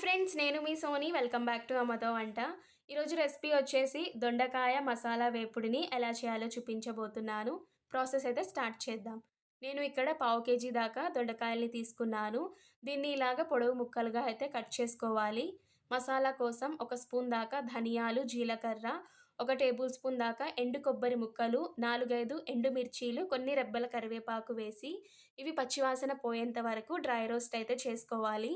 Friends నేను మీ Soni. Welcome back to అమ్మతో వంట. ఈరోజు రెసిపీ వచ్చేసి దొండకాయ మసాలా వేపుడిని ఎలా చేయాలో చూపించబోతున్నాను. ప్రాసెస్ అయితే స్టార్ట్ చేద్దాం. నేను ఇక్కడ పావు కేజీ దాకా దొండకాయల్ని తీసుకున్నాను. దీన్ని ఇలాగ పొడవు ముక్కలుగా అయితే కట్ చేసుకోవాలి. మసాలా కోసం ఒక స్పూన్ దాకా ధనియాలు జీలకర్ర ఒక టేబుల్ స్పూన్ దాకా ఎండు కొబ్బరి ముక్కలు నాలుగైదు ఎండు మిర్చీలు కొన్ని రెబ్బల కరివేపాకు వేసి ఇవి పచ్చివాసన పోయేంత వరకు డ్రై రోస్ట్ అయితే చేసుకోవాలి.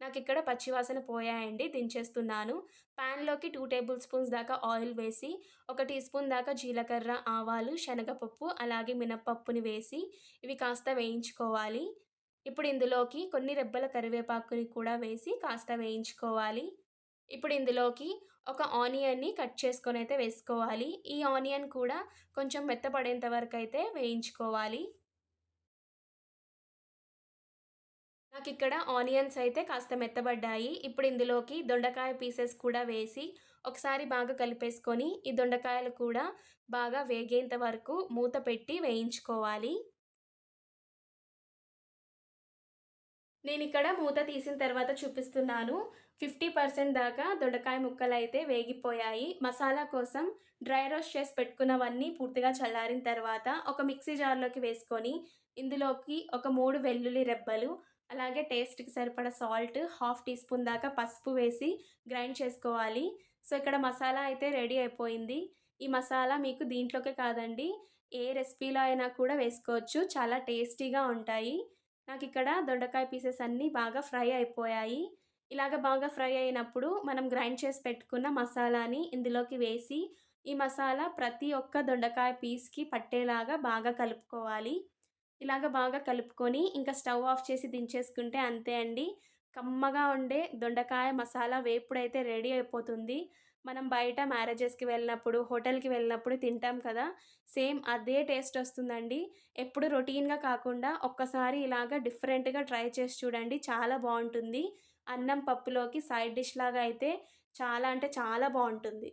నాకు ఇక్కడ పచ్చివాసన పోయాయండి దించేస్తున్నాను. ప్యాన్లోకి టూ టేబుల్ స్పూన్స్ దాకా ఆయిల్ వేసి ఒక టీ స్పూన్ దాకా జీలకర్ర ఆవాలు శనగపప్పు అలాగే మినప్పప్పుని వేసి ఇవి కాస్త వేయించుకోవాలి. ఇప్పుడు ఇందులోకి కొన్ని రెబ్బల కరివేపాకుని కూడా వేసి కాస్త వేయించుకోవాలి. ఇప్పుడు ఇందులోకి ఒక ఆనియన్ని కట్ చేసుకొని అయితే వేసుకోవాలి. ఈ ఆనియన్ కూడా కొంచెం మెత్తపడేంత వరకు అయితే వేయించుకోవాలి. నాకు ఇక్కడ ఆనియన్స్ అయితే కాస్త మెత్తబడ్డాయి. ఇప్పుడు ఇందులోకి దొండకాయ పీసెస్ కూడా వేసి ఒకసారి బాగా కలిపేసుకొని ఈ దొండకాయలు కూడా బాగా వేగేంత వరకు మూత పెట్టి వేయించుకోవాలి. నేను ఇక్కడ మూత తీసిన తర్వాత చూపిస్తున్నాను. ఫిఫ్టీ పర్సెంట్ దాకా దొండకాయ ముక్కలు అయితే వేగిపోయాయి. మసాలా కోసం డ్రై రోస్ట్ చేసి పెట్టుకున్నవన్నీ పూర్తిగా చల్లారిన తర్వాత ఒక మిక్సీ జార్లోకి వేసుకొని ఇందులోకి ఒక మూడు వెల్లుల్లి రెబ్బలు అలాగే టేస్ట్కి సరిపడ సాల్ట్ హాఫ్ టీ స్పూన్ దాకా పసుపు వేసి గ్రైండ్ చేసుకోవాలి. సో ఇక్కడ మసాలా అయితే రెడీ అయిపోయింది. ఈ మసాలా మీకు దీంట్లోకే కాదండి ఏ రెసిపీలో అయినా కూడా వేసుకోవచ్చు. చాలా టేస్టీగా ఉంటాయి. నాకు ఇక్కడ దొండకాయ పీసెస్ అన్నీ బాగా ఫ్రై అయిపోయాయి. ఇలాగ బాగా ఫ్రై అయినప్పుడు మనం గ్రైండ్ చేసి పెట్టుకున్న మసాలాని ఇందులోకి వేసి ఈ మసాలా ప్రతి ఒక్క దొండకాయ పీస్కి పట్టేలాగా బాగా కలుపుకోవాలి. ఇలాగ బాగా కలుపుకొని ఇంకా స్టవ్ ఆఫ్ చేసి దించేసుకుంటే అంతే అండి. కమ్మగా ఉండే దొండకాయ మసాలా వేపుడైతే రెడీ అయిపోతుంది. మనం బయట మ్యారేజెస్కి వెళ్ళినప్పుడు హోటల్కి వెళ్ళినప్పుడు తింటాం కదా సేమ్ అదే టేస్ట్ వస్తుందండి. ఎప్పుడు రొటీన్గా కాకుండా ఒక్కసారి ఇలాగ డిఫరెంట్గా ట్రై చేసి చూడండి చాలా బాగుంటుంది. అన్నం పప్పులోకి సైడ్ డిష్ లాగా అయితే చాలా అంటే చాలా బాగుంటుంది.